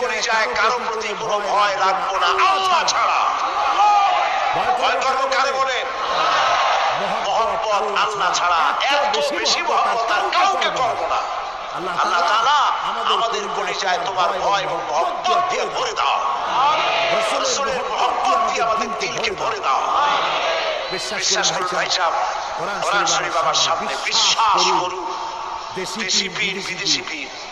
কলিজায় কারও প্রতি কোনো ভয় রাখব না। আল্লাহ ছাড়া। ভয় করব কারে বলেন। মহব্বত আল্লাহ ছাড়া। এত বেশি মহব্বত আর কাউকে করব না। আল্লাহ তাআলা আমাদের কলিজায় তোমার ভয় এবং মহব্বত দিয়ে ভরে দাও। রসুলের মহব্বত দিয়ে আমাদের দিলকে ভরে দাও। বিশ্বাস করুন ভাই সাহেব। কোরআন শরীফ বাবার সামনে। বিশ্বাস করুন। দেশি পীর বিদেশি পীর।